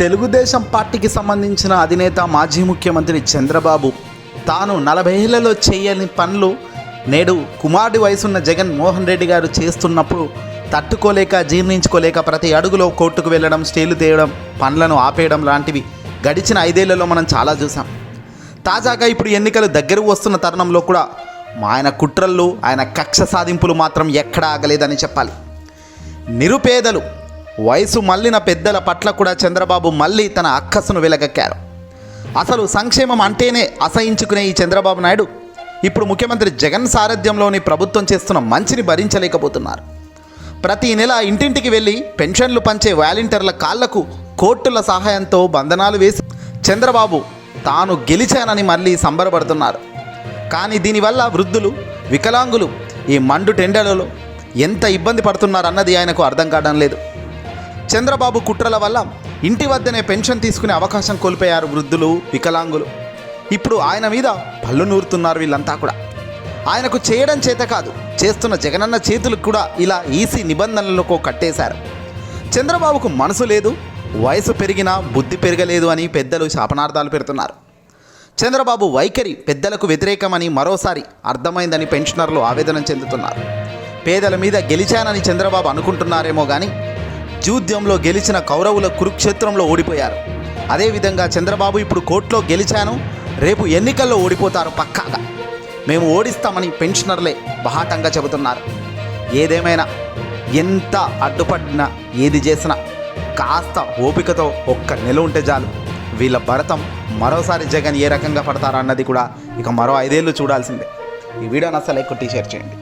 తెలుగుదేశం పార్టీకి సంబంధించిన అధినేత మాజీ ముఖ్యమంత్రి చంద్రబాబు. తాను నలభై ఏళ్ళలో చేయని పనులు నేడు కుమారుడి వయసున్న జగన్ మోహన్ రెడ్డి గారు చేస్తున్నప్పుడు తట్టుకోలేక జీర్ణించుకోలేక ప్రతి అడుగులో కోర్టుకు వెళ్ళడం స్టేలు తేయడం పనులను ఆపేయడం లాంటివి గడిచిన ఐదేళ్ళలో మనం చాలా చూసాం తాజాగా ఇప్పుడు ఎన్నికలు దగ్గర వస్తున్న తరుణంలో కూడా మా ఆయన కుట్రలు ఆయన కక్ష సాధింపులు మాత్రం ఎక్కడా ఆగలేదని చెప్పాలి. నిరుపేదలు వయసు మళ్ళిన పెద్దల పట్ల కూడా చంద్రబాబు మళ్ళీ తన అక్కసును వెలగక్కారు. అసలు సంక్షేమం అంటేనే అసహించుకునే ఈ చంద్రబాబు నాయుడు. ఇప్పుడు ముఖ్యమంత్రి జగన్ సారథ్యంలోని ప్రభుత్వం చేస్తున్న మంచిని భరించలేకపోతున్నారు. ప్రతి నెల ఇంటింటికి వెళ్ళి పెన్షన్లు పంచే వాలంటీర్ల కాళ్ళకు కోర్టుల సహాయంతో బంధనాలు వేసి చంద్రబాబు తాను గెలిచానని మళ్ళీ సంబరపడుతున్నారు. కానీ దీనివల్ల వృద్ధులు వికలాంగులు ఈ మండు టెండలలో ఎంత ఇబ్బంది పడుతున్నారన్నది ఆయనకు అర్థం కావడం లేదు. చంద్రబాబు కుట్రల వల్ల ఇంటి వద్దనే పెన్షన్ తీసుకునే అవకాశం కోల్పోయారు వృద్ధులు వికలాంగులు. ఇప్పుడు ఆయన మీద పళ్ళు నూరుతున్నారు వీళ్ళంతా కూడా. ఆయనకు చేయడం చేత కాదు చేస్తున్న జగనన్న చేతులకు కూడా ఇలా ఈసీ నిబంధనలకు కట్టేశారు. చంద్రబాబుకు మనసు లేదు వయసు పెరిగినా బుద్ధి పెరగలేదు అని పెద్దలు శాపనార్థాలు పెడుతున్నారు. చంద్రబాబు వైఖరి పెద్దలకు వ్యతిరేకమని మరోసారి అర్థమైందని పెన్షనర్లు ఆవేదన చెందుతున్నారు. పేదల మీద గెలిచానని చంద్రబాబు అనుకుంటున్నారేమో కానీ జూద్యంలో గెలిచిన కౌరవుల కురుక్షేత్రంలో ఓడిపోయారు. అదేవిధంగా చంద్రబాబు ఇప్పుడు కోర్టులో గెలిచాను. రేపు ఎన్నికల్లో ఓడిపోతారు పక్కాగా. మేము ఓడిస్తామని పెన్షనర్లే బహాటంగా చెబుతున్నారు. ఏదేమైనా ఎంత అడ్డుపడినా ఏది చేసినా కాస్త ఓపికతో ఒక్క నెల ఉంటే చాలు. వీళ్ళ భరతం మరోసారి జగన్ ఏ రకంగా పడతారా అన్నది కూడా ఇక మరో ఐదేళ్ళు చూడాల్సిందే. ఈ వీడియోని అసలు ఎక్కువ షేర్ చేయండి.